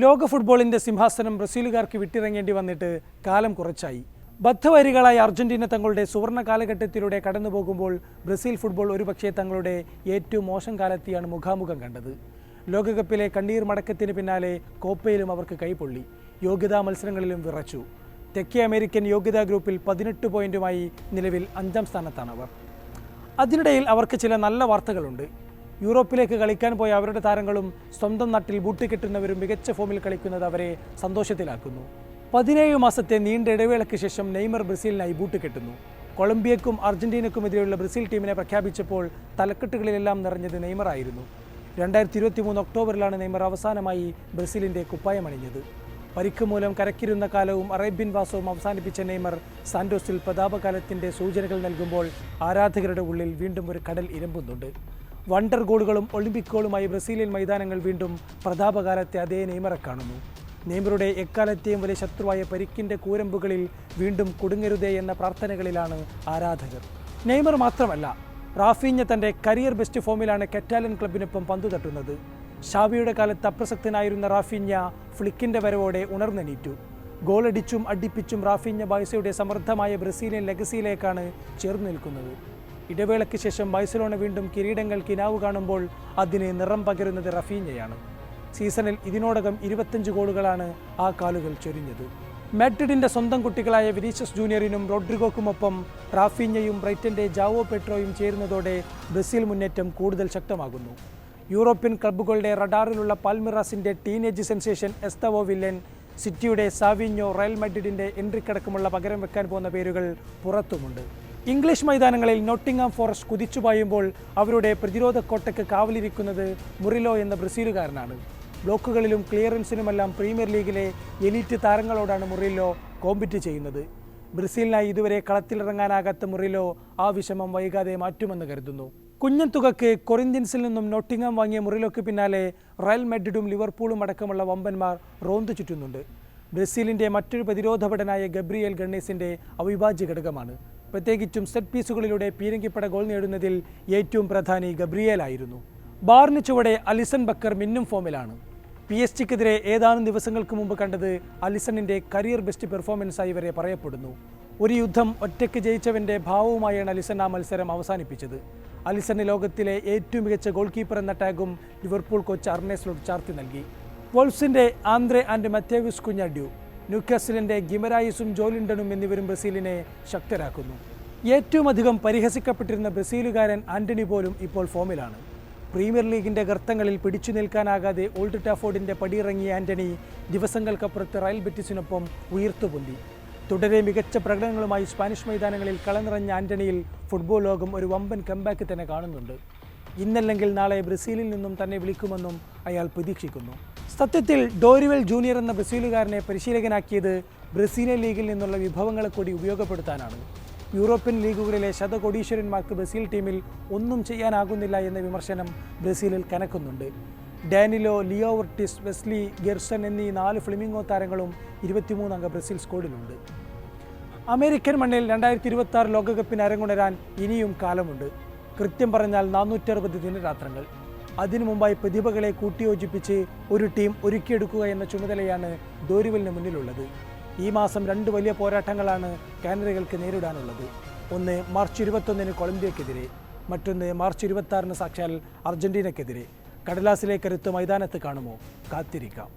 ലോക ഫുട്ബോളിന്റെ സിംഹാസനം ബ്രസീലുകാർക്ക് വിട്ടിറങ്ങേണ്ടി വന്നിട്ട് കാലം കുറച്ചായി. ബദ്ധവരികളായ അർജന്റീന തങ്ങളുടെ സുവർണ കാലഘട്ടത്തിലൂടെ കടന്നുപോകുമ്പോൾ ബ്രസീൽ ഫുട്ബോൾ ഒരുപക്ഷെ തങ്ങളുടെ ഏറ്റവും മോശം കാലത്തെയാണ് മുഖാമുഖം കണ്ടത്. ലോകകപ്പിലെ കണ്ണീർ മടക്കത്തിന് പിന്നാലെ കോപ്പയിലും അവർക്ക് കൈപൊള്ളി. യോഗ്യതാ മത്സരങ്ങളിലും വിറച്ചു. തെക്കേ അമേരിക്കൻ യോഗ്യതാ ഗ്രൂപ്പിൽ പതിനെട്ട് പോയിന്റുമായി നിലവിൽ അഞ്ചാം സ്ഥാനത്താണ് അവർ. അതിനിടയിൽ അവർക്ക് ചില നല്ല വാർത്തകളുണ്ട്. യൂറോപ്പിലേക്ക് കളിക്കാൻ പോയ അവരുടെ താരങ്ങളും സ്വന്തം നാട്ടിൽ ബൂട്ട് കെട്ടുന്നവരും മികച്ച ഫോമിൽ കളിക്കുന്നത് അവരെ സന്തോഷത്തിലാക്കുന്നു. പതിനേഴ് മാസത്തെ നീണ്ട ഇടവേളയ്ക്ക് ശേഷം നെയ്മർ ബ്രസീലിനായി ബൂട്ട് കെട്ടുന്നു. കൊളംബിയക്കും അർജന്റീനക്കുമെതിരെയുള്ള ബ്രസീൽ ടീമിനെ പ്രഖ്യാപിച്ചപ്പോൾ തലക്കെട്ടുകളിലെല്ലാം നിറഞ്ഞത് നെയ്മറായിരുന്നു രണ്ടായിരത്തി ഇരുപത്തി മൂന്ന് ഒക്ടോബറിലാണ് നെയ്മർ അവസാനമായി ബ്രസീലിന്റെ കുപ്പായമണിഞ്ഞത്. പരിക്ക് മൂലം കരക്കിരുന്ന കാലവും അറേബ്യൻ വാസവും അവസാനിപ്പിച്ച നെയ്മർ സാന്റോസിൽ പ്രതാപകാലത്തിന്റെ സൂചനകൾ നൽകുമ്പോൾ ആരാധകരുടെ ഉള്ളിൽ വീണ്ടും ഒരു കടൽ ഇരമ്പുന്നുണ്ട്. വണ്ടർ ഗോളുകളും ഒളിമ്പിക് ഗോളുമായി ബ്രസീലിയൻ മൈതാനങ്ങൾ വീണ്ടും പ്രതാപകാലത്തെ അതേ നെയ്മറെ കാണുന്നു. നെയ്മറുടെ എക്കാലത്തെയും വലിയ ശത്രുവായ പരിക്കിന്റെ കൂരമ്പുകളിൽ വീണ്ടും കുടുങ്ങരുതേ എന്ന പ്രാർത്ഥനകളിലാണ് ആരാധകർ. നെയ്മർ മാത്രമല്ല റാഫീഞ്ഞ തന്റെ കരിയർ ബെസ്റ്റ് ഫോമിലാണ് കെറ്റാലൻ ക്ലബിനൊപ്പം പന്തു തട്ടുന്നത്. ഷാവിയുടെ കാലത്ത് അപ്രസക്തനായിരുന്ന റാഫീഞ്ഞ ഫ്ലിക്കിന്റെ വരവോടെ ഉണർന്നെണീറ്റു. ഗോളടിച്ചും അടിപ്പിച്ചും റാഫീഞ്ഞ ബായ്സയുടെ സമൃദ്ധമായ ബ്രസീലിയൻ ലെഗസിയിലേക്കാണ് ചേർന്നു നിൽക്കുന്നത്. ഇടവേളയ്ക്ക് ശേഷം ബാഴ്സലോണ വീണ്ടും കിരീടങ്ങൾ കിനാവ് കാണുമ്പോൾ അതിന് നിറം പകരുന്നത് റഫീഞ്ഞയാണ്. സീസണിൽ ഇതിനോടകം ഇരുപത്തഞ്ച് ഗോളുകളാണ് ആ കാലുകൾ ചൊരിഞ്ഞത്. മാഡ്രിഡിന്റെ സ്വന്തം കുട്ടികളായ വിനീഷ്യസ് ജൂനിയറിനും റോഡ്രിഗോക്കുമൊപ്പം റാഫീഞ്ഞയും ബ്രൈറ്റന്റെ ജാവോ പെട്രോയും ചേരുന്നതോടെ ബ്രസീൽ മുന്നേറ്റം കൂടുതൽ ശക്തമാകുന്നു. യൂറോപ്യൻ ക്ലബ്ബുകളുടെ റഡാറിലുള്ള പാൽമിറാസിന്റെ ടീനേജ് സെൻസേഷൻ എസ്തവോ വില്ലൻ സിറ്റിയുടെ സാവിഞ്ഞോ റയൽ മാഡ്രിഡിന്റെ എൻട്രിക്കടക്കമുള്ള പകരം വെക്കാൻ പോകുന്ന പേരുകൾ പുറത്തുമുണ്ട്. ഇംഗ്ലീഷ് മൈതാനങ്ങളിൽ നോട്ടിംഗാം ഫോറസ്റ്റ് കുതിച്ചു പായുമ്പോൾ അവരുടെ പ്രതിരോധ കോട്ടയ്ക്ക് കാവലിരിക്കുന്നത് മുറിലോ എന്ന ബ്രസീലുകാരനാണ്. ബ്ലോക്കുകളിലും ക്ലിയറൻസിനുമെല്ലാം പ്രീമിയർ ലീഗിലെ എലീറ്റ് താരങ്ങളോടാണ് മുറിലോ കോമ്പറ്റ് ചെയ്യുന്നത്. ബ്രസീലിനായി ഇതുവരെ കളത്തിലിറങ്ങാനാകാത്ത മുറിലോ ആ വിഷമം വൈകാതെ മാറ്റുമെന്ന് കരുതുന്നു. കുഞ്ഞൻ തുകക്ക് കൊറിന്ത്യൻസിൽ നിന്നും നോട്ടിംഗാം വാങ്ങിയ മുറിലോക്ക് പിന്നാലെ റയൽ മെഡ്രിഡും ലിവർപൂളും അടക്കമുള്ള വമ്പന്മാർ റോന്ത് ചുറ്റുന്നുണ്ട്. ബ്രസീലിന്റെ മറ്റൊരു പ്രതിരോധ പ്രതിരോധപടനായ ഗബ്രിയേൽ ഗണ്ണേസിന്റെ അവിഭാജ്യ ഘടകമാണ്. പ്രത്യേകിച്ചും സെറ്റ് പീസുകളിലൂടെ പീരങ്കിപ്പട ഗോൾ നേടുന്നതിൽ ഏറ്റവും പ്രധാനി ഗബ്രിയേലായിരുന്നു. ബാറിന് ചുവടെ അലിസൺ ബക്കർ മിന്നും ഫോമിലാണ്. പി എസ് ജിക്കെതിരെ ഏതാനും ദിവസങ്ങൾക്ക് മുമ്പ് കണ്ടത് അലിസണിന്റെ കരിയർ ബെസ്റ്റ് പെർഫോമൻസായി വരെ പറയപ്പെടുന്നു. ഒരു യുദ്ധം ഒറ്റയ്ക്ക് ജയിച്ചവന്റെ ഭാവവുമായാണ് അലിസൺ ആ മത്സരം അവസാനിപ്പിച്ചത്. അലിസണ് ലോകത്തിലെ ഏറ്റവും മികച്ച ഗോൾ കീപ്പർ എന്ന ടാഗും ലിവർപൂൾ കോച്ച് അർണേസ്ലോട്ട് ചാർത്തി നൽകി. വോൾഫ്സിന്റെ ആന്ദ്രെ ആൻഡ് മത്യാവിസ് കുഞ്ഞാഡ്യു ന്യൂക്കാസിലിന്റെ ഗിമരായിസും ജോലിൻഡനും എന്നിവരും ബ്രസീലിനെ ശക്തരാക്കുന്നു. ഏറ്റവും അധികം പരിഹസിക്കപ്പെട്ടിരുന്ന ബ്രസീലുകാരൻ ആന്റണി പോലും ഇപ്പോൾ ഫോമിലാണ്. പ്രീമിയർ ലീഗിന്റെ ഗർത്തങ്ങളിൽ പിടിച്ചു നിൽക്കാനാകാതെ ഓൾഡ് ടാഫോർഡിന്റെ പടിയിറങ്ങിയ ആന്റണി ദിവസങ്ങൾക്കപ്പുറത്ത് റയൽ ബെറ്റിസിനൊപ്പം ഉയർത്തുപൊന്തി. തുടരെ മികച്ച പ്രകടനങ്ങളുമായി സ്പാനിഷ് മൈതാനങ്ങളിൽ കളനിറഞ്ഞ ആന്റണിയിൽ ഫുട്ബോൾ ലോകം ഒരു വമ്പൻ കംബാക്ക് തന്നെ കാണുന്നുണ്ട്. ഇന്നല്ലെങ്കിൽ നാളെ ബ്രസീലിൽ നിന്നും തന്നെ വിളിക്കുമെന്നും അയാൾ പ്രതീക്ഷിക്കുന്നു. സത്യത്തിൽ ഡോരിവെൽ ജൂനിയർ എന്ന ബ്രസീലുകാരനെ പരിശീലകനാക്കിയത് ബ്രസീലിയൻ ലീഗിൽ നിന്നുള്ള വിഭവങ്ങളെ കൂടി ഉപയോഗപ്പെടുത്താനാണ്. യൂറോപ്യൻ ലീഗുകളിലെ ശതകോടീശ്വരന്മാർക്ക് ബ്രസീൽ ടീമിൽ ഒന്നും ചെയ്യാനാകുന്നില്ല എന്ന വിമർശനം ബ്രസീലിൽ കനക്കുന്നുണ്ട്. Danilo Leo Ortiz Wesley Gerson എന്നീ നാല് ഫ്ലിമിംഗോ താരങ്ങളും ഇരുപത്തിമൂന്നംഗ ബ്രസീൽ സ്കോഡിലുണ്ട് അമേരിക്കൻ മണ്ണിൽ രണ്ടായിരത്തി ഇരുപത്തി ആറ് ലോകകപ്പിന് അരങ്ങുണരാൻ ഇനിയും കാലമുണ്ട്. കൃത്യം പറഞ്ഞാൽ നാനൂറ്ററുപത് ദിനരാത്രങ്ങൾ. അതിനു മുമ്പായി പ്രതിഭകളെ കൂട്ടിയോജിപ്പിച്ച് ഒരു ടീം ഒരുക്കിയെടുക്കുക എന്ന ചുമതലയാണ് ദോരുവലിന് മുന്നിലുള്ളത്. ഈ മാസം രണ്ട് വലിയ പോരാട്ടങ്ങളാണ് കാനറികൾക്ക് നേരിടാനുള്ളത്. ഒന്ന് മാർച്ച് ഇരുപത്തൊന്നിന് കൊളംബിയക്കെതിരെ മറ്റൊന്ന് മാർച്ച് ഇരുപത്തി സാക്ഷാൽ അർജന്റീനക്കെതിരെ. കടലാസിലെ കരുത്ത് മൈതാനത്ത് കാണുമോ? കാത്തിരിക്കാം.